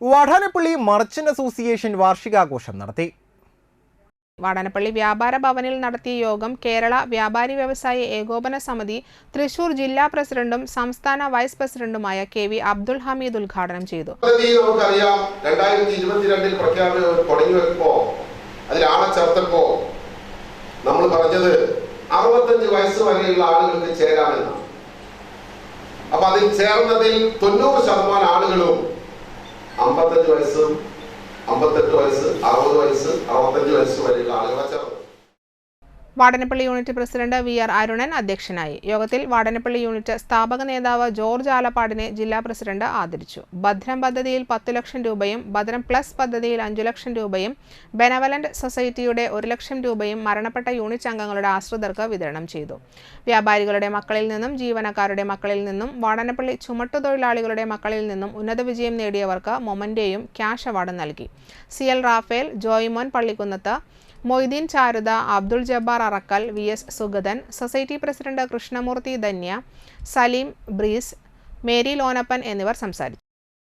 Vadanappally merchant association വാർഷികാഘോഷം നടത്തി. വാടാനപ്പള്ളി വ്യാപാര ഭവനിൽ നടത്തിയ യോഗം കേരള വ്യാപാരി വ്യവസായി ഏകോപന സമിതി തൃശൂർ ജില്ലാ പ്രസിഡന്റും സംസ്ഥാന വൈസ് പ്രസിഡന്റുമായ കെ വി അബ്ദുൽ ഹമീദ് ഉദ്ഘാടനം ചെയ്തു. നമുക്കറിയാം രണ്ടായിരത്തി ഇരുപത്തിരണ്ടിൽ പ്രഖ്യാപനം തുടങ്ങി വെക്കുമ്പോ അതിലാളെ ചേർത്തപ്പോ നമ്മൾ പറഞ്ഞത് അറുപത്തഞ്ച് വയസ്സ് വരെയുള്ള ആളുകൾക്ക് ചേരാമെന്നാണ്. അപ്പൊ അതിൽ ചേർന്നതിൽ തൊണ്ണൂറ് ശതമാനം ആളുകളും അമ്പത്തഞ്ച് വയസ്സും അമ്പത്തെട്ട് വയസ്സ് അറുപത് വയസ്സ് അറുപത്തഞ്ച് വയസ്സ് വരെയുള്ള ആളുകളെ Vadanappally unit president V R Arunan അധ്യക്ഷനായി. യോഗത്തിൽ വാടനപ്പള്ളി യൂണിറ്റ് സ്ഥാപക നേതാവ് ജോർജ് ആലപ്പാടിനെ ജില്ലാ പ്രസിഡന്റ് ആദരിച്ചു. ഭദ്രം പദ്ധതിയിൽ പത്തു ലക്ഷം രൂപയും ഭദ്രം പ്ലസ് പദ്ധതിയിൽ അഞ്ചു ലക്ഷം രൂപയും ബെനവലന്റ് സൊസൈറ്റിയുടെ ഒരു ലക്ഷം രൂപയും മരണപ്പെട്ട യൂണിറ്റ് അംഗങ്ങളുടെ ആശ്രിതർക്ക് വിതരണം ചെയ്തു. വ്യാപാരികളുടെ മക്കളിൽ നിന്നും ജീവനക്കാരുടെ മക്കളിൽ നിന്നും വാടനപ്പള്ളി ചുമട്ടുതൊഴിലാളികളുടെ മക്കളിൽ നിന്നും ഉന്നത വിജയം നേടിയവർക്ക് മൊമന്റെയും ക്യാഷ് അവാർഡ് നൽകി. C L Raphael Joymon Pallikunnath Moideen Charutha Abdul Jabbar Arakkal V S Sugathan society president Krishnamoorthy Dhanya Saleem Breeze Mary Lonappan എന്നിവർ സംസാരിച്ചു.